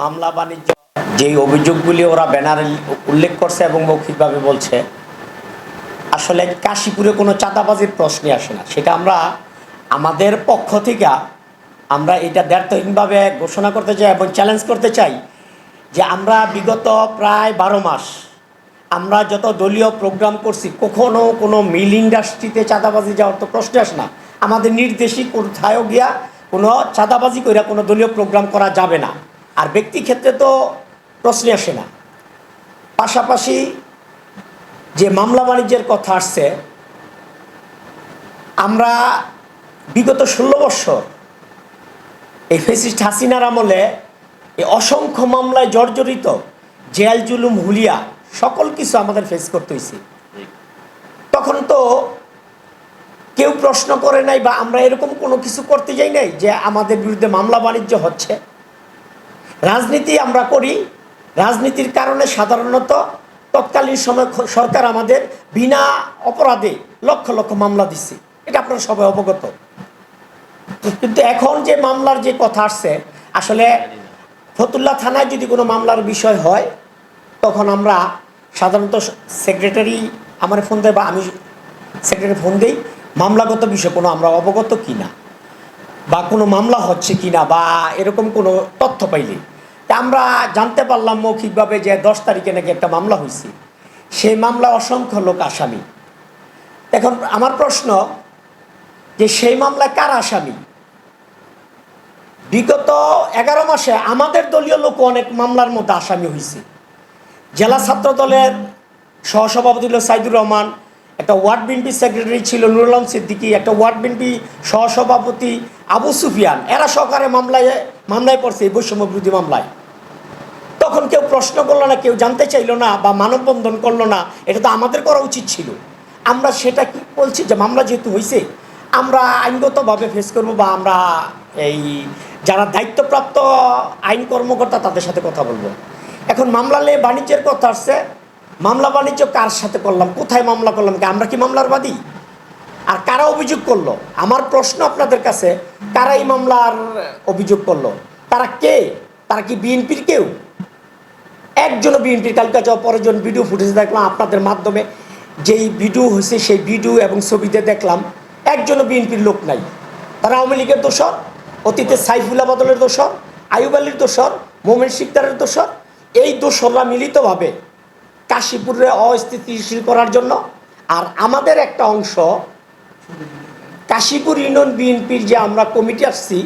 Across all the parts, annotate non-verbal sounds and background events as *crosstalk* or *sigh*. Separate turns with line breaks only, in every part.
মামলা, বাণিজ্য যে অভিযোগগুলি ওরা ব্যানারে উল্লেখ করছে এবং মৌখিকভাবে বলছে, আসলে কাশীপুরে কোনো চাঁদাবাজির প্রশ্নই আসে না। সেটা আমরা, আমাদের পক্ষ থেকে আমরা এটা দ্ব্যর্থহীনভাবে ঘোষণা করতে চাই এবং চ্যালেঞ্জ করতে চাই যে আমরা বিগত প্রায় বারো মাস আমরা যত দলীয় প্রোগ্রাম করছি, কখনো কোনো মিল ইন্ডাস্ট্রিতে চাঁদাবাজি যাওয়ার তো প্রশ্ন আসে না। আমাদের নির্দেশিক কোথায়ও গিয়া কোনো চাঁদাবাজি করে কোনো দলীয় প্রোগ্রাম করা যাবে না। আর ব্যক্তি ক্ষেত্রে তো প্রশ্নে আসে না। পাশাপাশি যে মামলা বাণিজ্যের কথা আসছে আমরা বিগত ষোলো বৎসর এই ফেসিস্ট হাসিনার আমলে এই অসংখ্য মামলায় জর্জরিত জেল জুলুম হুলিয়া সকল কিছু আমাদের ফেস করতে হয়েছে তখন তো প্রশ্ন করে নাই বা আমরা এরকম কোনো কিছু করতে যাই নাই যে আমাদের বিরুদ্ধে মামলা বাণিজ্য হচ্ছে। রাজনীতি আমরা করি, রাজনীতির কারণে সাধারণত তৎকালীন সময় সরকার আমাদের বিনা অপরাধে লক্ষ লক্ষ মামলা দিচ্ছে এটা আপনারা সবাই অবগত। কিন্তু এখন যে মামলার যে কথা আসছে, আসলে ফতুল্লা থানায় যদি কোনো মামলার বিষয় হয়, তখন আমরা সাধারণত সেক্রেটারি আমার ফোন দেয় বা আমি সেক্রেটারি ফোন দিই। মামলাগত বিষয়ে কোনো আমরা অবগত কি না বা কোনো মামলা হচ্ছে কি না বা এরকম কোনো তথ্য পাইলে? আমরা জানতে পারলাম মৌখিকভাবে যে দশ তারিখে নাকি একটা মামলা হয়েছে সেই মামলা অসংখ্য লোক আসামি। এখন আমার প্রশ্ন, যে সেই মামলায় কার আসামি? বিগত এগারো মাসে আমাদের দলীয় লোক অনেক মামলার মধ্যে আসামি হয়েছে জেলা ছাত্র দলের সহসভাপতি সাইদুর রহমান একটা ওয়ার্ড বিএনপি সেক্রেটারি ছিল নুরুল সিদ্দিকি, একটা ওয়ার্ড বিএনপি সহসভাপতি আবু সুফিয়ান। এরা সহকারে মামলায় মামলায় পড়ছে, এই বৈষম্য বিরোধী মামলায়। তখন কেউ প্রশ্ন করল না, কেউ জানতে চাইলো না বা মানববন্ধন করল না, এটা তো আমাদের করা উচিত ছিল। আমরা সেটা কি বলছি যে মামলা যেহেতু হয়েছে আমরা আইনগতভাবে ফেস করব বা আমরা এই যারা দায়িত্বপ্রাপ্ত আইন কর্মকর্তা তাদের সাথে কথা বলব। এখন মামলা নিয়ে বাণিজ্যের কথা আসছে মামলা বাণিজ্য কার সাথে করলাম? কোথায় মামলা করলাম? কি আমরা কি মামলার বাদী? আর কারা অভিযোগ করল? আমার প্রশ্ন আপনাদের কাছে, কারা এই মামলার অভিযোগ করল? তারা কে? তারা কি বিএনপির কেউ? একজনও বিএনপির কালকে যাওয়া পরের ভিডিও ফুটেজ দেখলাম, আপনাদের মাধ্যমে যেই ভিডিও হয়েছে, সেই ভিডিও এবং ছবিতে দেখলাম, একজনও বিএনপির লোক নাই। তারা আওয়ামী লীগের দোষর, অতীতে সাইফুল্লাহ বদলের দোষর আয়ুব আলীর দোষর, মোমেন শিকদারের দোষর। এই দোষররা মিলিতভাবে কাশীপুরে অস্থিতিশীল করার জন্য। আর আমাদের একটা অংশ, কাশীপুর ইউনিয়ন বিএনপির যে আমরা কমিটি আসছি,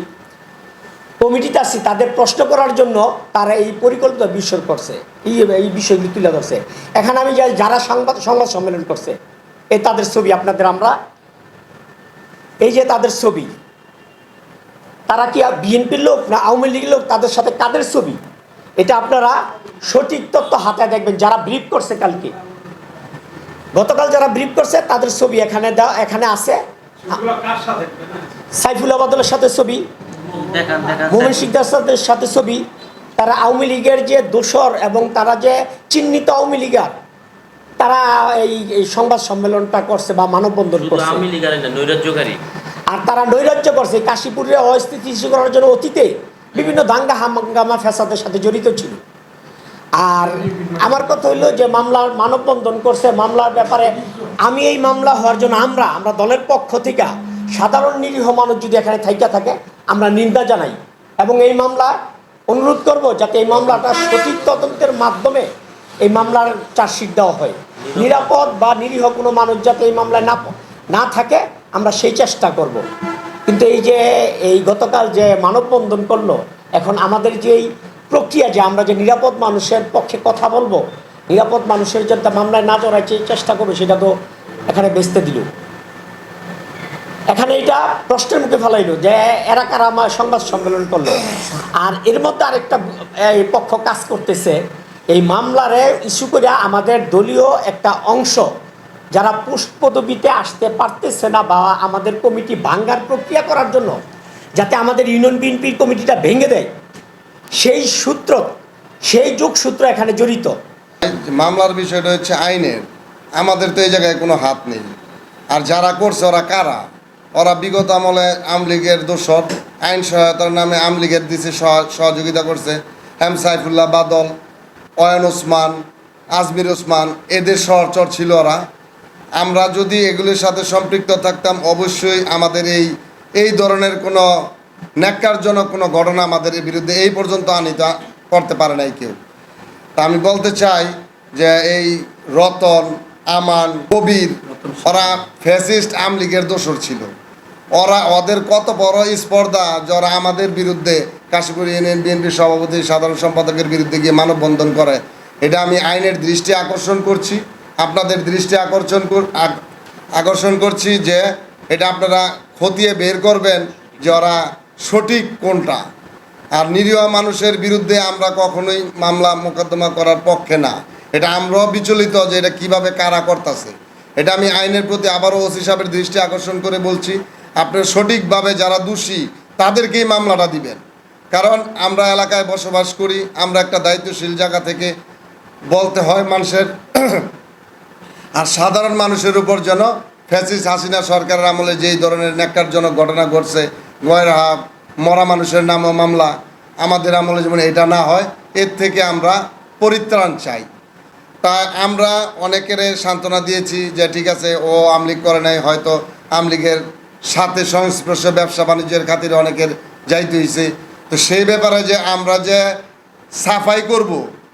কমিটিতে আসছি, তাদের প্রশ্ন করার জন্য তারা এই পরিকল্পিত বিষয় করছে, এই এই বিষয়গুলি তুলে ধরছে। এখানে আমি যাই, যারা সংবাদ সংবাদ সম্মেলন করছে এই তাদের ছবি আপনাদের আমরা, এই যে তাদের ছবি, তারা কি বিএনপির লোক না আওয়ামী লীগের লোক? তাদের সাথে কাদের ছবি? এটা আপনারা সঠিক তথ্য হাতে দেখবেন যারা ব্রিফ করছে কালকে। গতকাল যারা ব্রিফ করছে তাদের ছবি এখানে দেওয়া এখানে আছে। সাইফুল বাদলের সাথে ছবি। মোমেন সাথে- সাথে ছবি। তারা আওয়ামী লীগের যে দোসর এবং তারা যে চিহ্নিত আওয়ামী লীগার তারা এই সংবাদ সম্মেলনটা করছে বা মানববন্ধন করছে। আর তারা নৈরাজ্য করছে। কাশীপুরের অস্থিতিশীল করার জন্য অতীতে বিভিন্ন দাঙ্গা হাঙ্গামা ফ্যাসাদের সাথে জড়িত ছিল। আর আমার কথা হইল যে মামলার মানববন্ধন করছে, মামলার ব্যাপারে আমি এই মামলা হওয়ার জন্য আমরা আমরা দলের পক্ষ থেকে সাধারণ নিরীহ মানুষ যদি এখানে থাইকা থাকে, আমরা নিন্দা জানাই। এবং এই মামলা অনুরোধ করব যাতে এই মামলাটা সঠিক তদন্তের মাধ্যমে এই মামলার চার্জশিট দেওয়া হয়। নিরাপদ বা নিরীহ কোনো মানুষ যাতে এই মামলায় না না থাকে, আমরা সেই চেষ্টা করব। কিন্তু এই যে, এই গতকাল যে মানববন্ধন করল, এখন আমাদের যে এই প্রক্রিয়া যে আমরা যে নিরাপদ মানুষের পক্ষে কথা বলব, নিরাপদ মানুষের যাতে মামলায় না জড়াইছে চেষ্টা করবে, সেটা তো এখানে বেচতে দিল। এখানে এটা প্রশ্নের মুখে ফেলাইলো যে, এরা কারা আমার সংবাদ সম্মেলন করল? আর এর মধ্যে আরেকটা এই পক্ষ কাজ করতেছে, এই মামলারে ইস্যু করে আমাদের দলীয় একটা অংশ যারা পোস্ট পদবিতে আসতে পারতেছে না বা আমাদের কমিটি ভাঙ্গার প্রক্রিয়া করার জন্য, যাতে আমাদের ইউনিয়ন বিএনপির কমিটিটা ভেঙে দেয়, সেই সূত্র, সেই যোগসূত্র এখানে জড়িত।
মামলার বিষয়টা হচ্ছে আইনের। আমাদের তো এই জায়গায় কোনো হাত নেই। আর যারা করছে, ওরা কারা? ওরা বিগত আমলে আমলীগের দোষর। আইন সহায়তার নামে আমলীগের দিছে সহ- সহযোগিতা করছে এম সাইফুল্লাহ বাদল, অয়ন ওসমান, আজমির ওসমান। এদের সহচর ছিল ওরা। আমরা যদি এগুলির সাথে সম্পৃক্ত থাকতাম, অবশ্যই আমাদের এই এই ধরনের কোনো ন্যাক্কারজনক কোনো ঘটনা আমাদের বিরুদ্ধে এই পর্যন্ত আনিত, করতে পারে নাই কেউ। তা আমি বলতে চাই যে এই রতন, আমান, কবির, ওরা ফ্যাসিস্ট আমলিগের দোষর ছিল। ওরা, ওদের কত বড় স্পর্ধা যারা আমাদের বিরুদ্ধে কাশীপুর ইউনিয়ন বিএনপির সভাপতি, সাধারণ সম্পাদকের বিরুদ্ধে গিয়ে মানববন্ধন করে, এটা আমি আইনের দৃষ্টি আকর্ষণ করছি। আপনাদের দৃষ্টি আকর্ষণ কর- আক- আকর্ষণ করছি যে এটা আপনারা খতিয়ে বের করবেন যে ওরা সঠিক কোনটা। আর নিরীহ মানুষের বিরুদ্ধে আমরা কখনোই মামলা মোকদ্দমা করার পক্ষে না। এটা আমরাও বিচলিত যে এটা কীভাবে কারা করতেছে। এটা আমি আইনের প্রতি আবারও ওসি সাহেবের দৃষ্টি আকর্ষণ করে বলছি, আপনি সঠিকভাবে যারা দোষী, তাদেরকেই মামলাটা দিবেন। কারণ আমরা এলাকায় বসবাস করি, আমরা একটা দায়িত্বশীল জায়গা থেকে বলতে হয় মানুষের আর সাধারণ মানুষের উপর যেন ফ্যাসিস হাসিনা সরকারের আমলে যেই ধরনের ন্যাক্কারজনক ঘটনা ঘটছে, গয়রা মরা মানুষের নামও মামলা, আমাদের আমলে যেমন এটা না হয়, এর থেকে আমরা পরিত্রাণ চাই। তা আমরা অনেকের সান্ত্বনা দিয়েছি যে ঠিক আছে, ও আমলিগ করে নাই, হয়তো আমলিগের সাথে সংস্পর্শ ব্যবসা বাণিজ্যের খাতিরে অনেকের যাইতে হয়েছে তো সেই ব্যাপারে যে আমরা যে সাফাই করব,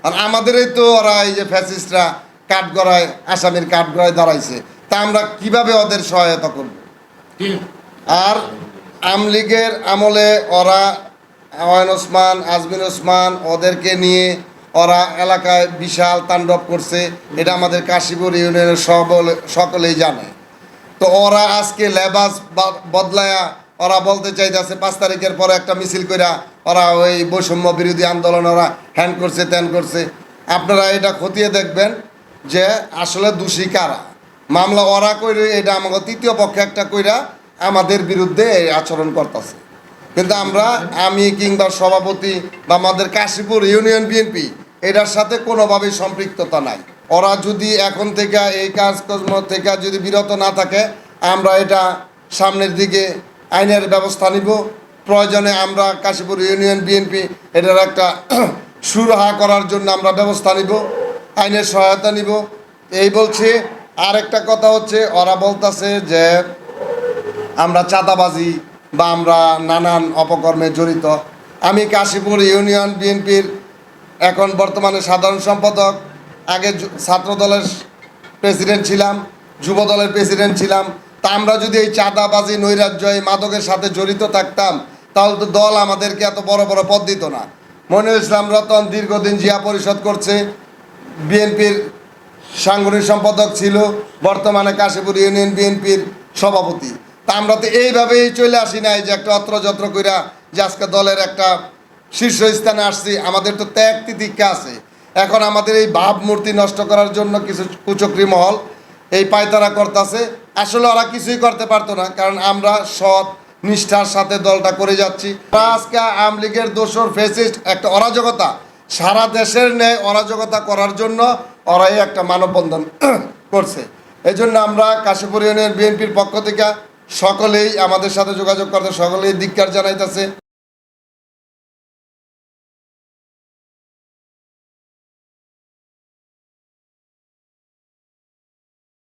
আর আমাদেরই তো ওরা এই যে ফ্যাসিস্টরা কাঠগড়ায় আসামির কাঠগড়ায় দাঁড়াইছে। তা আমরা কীভাবে ওদের সহায়তা করব? আর আমলিগের আমলে ওরা আওয়ান ওসমান আজমির ওসমান ওদেরকে নিয়ে ওরা এলাকায় বিশাল তাণ্ডব করছে। এটা আমাদের কাশীপুর ইউনিয়নের সকল সকলেই জানে। তো ওরা আজকে লেবাস বদলায়া ওরা বলতে চাইতেছে পাঁচ তারিখের পরে একটা মিছিল কইরা ওরা ওই বৈষম্য বিরোধী আন্দোলন ওরা হ্যান করছে ত্যান করছে। আপনারা এটা খতিয়ে দেখবেন। যে আসলে দোষী কারা? মামলা ওরা কইরে এটা আমাকে তৃতীয় পক্ষে একটা কইরা আমাদের বিরুদ্ধে এই আচরণ করতেছে। কিন্তু আমরা, আমি কিংবা সভাপতি বা আমাদের কাশীপুর ইউনিয়ন বিএনপি, এটার সাথে কোনোভাবেই সম্পৃক্ততা নাই। ওরা যদি এখন থেকে এই কাজকর্ম থেকে যদি বিরত না থাকে, আমরা এটা সামনের দিকে আইনের ব্যবস্থা নিব। প্রয়োজনে আমরা কাশীপুর ইউনিয়ন বিএনপি, এটার একটা *clears throat* সুরাহা করার জন্য আমরা ব্যবস্থা নিব। আইনের সহায়তা নিব। এই বলছি, আরেকটা কথা হচ্ছে, ওরা বলতাছে যে আমরা চাঁদাবাজি বা আমরা নানান অপকর্মে জড়িত। আমি কাশীপুর ইউনিয়ন বিএনপির এখন বর্তমানে সাধারণ সম্পাদক। আগে ছাত্র দলের প্রেসিডেন্ট ছিলাম, যুব দলের প্রেসিডেন্ট ছিলাম। তা আমরা যদি এই চাঁদাবাজি, নৈরাজ্য, এই মাদকের সাথে জড়িত থাকতাম, তাহলে তো দল আমাদেরকে এত বড় বড় পদ দিত না। মনিরুল ইসলাম রতন দীর্ঘদিন জিয়া পরিষদ করছে। বিএনপির সাংগঠনিক সম্পাদক ছিল, বর্তমানে কাশীপুর ইউনিয়ন বিএনপির সভাপতি। তা আমরা তো এইভাবেই চলে আসি নাই যে একটা অত্র যত্র কইরা যে আজকে দলের একটা শীর্ষস্থানে আসছি, আমাদের তো ত্যাগ তিতিক্ষা আছে। এখন আমাদের এই ভাবমূর্তি নষ্ট করার জন্য কিছু কুচক্রি মহল এই পায়তারা করতেছে। আসলে ওরা কিছুই করতে পারতো না, কারণ আমরা সৎ, নিষ্ঠার সাথে দলটা করে যাচ্ছি। আজকে আওয়ামী লীগের দোসর ফেসিস্ট একটা অরাজকতা সারা দেশের ন্যায় অরাজকতা করার জন্য ওরাই একটা মানববন্ধন *clears throat* করছে। এই জন্য আমরা কাশীপুর ইউনিয়ন বিএনপির পক্ষ থেকে সকলেই আমাদের সাথে যোগাযোগ করতে, সকলেই ধিক্কার জানাইতেছে।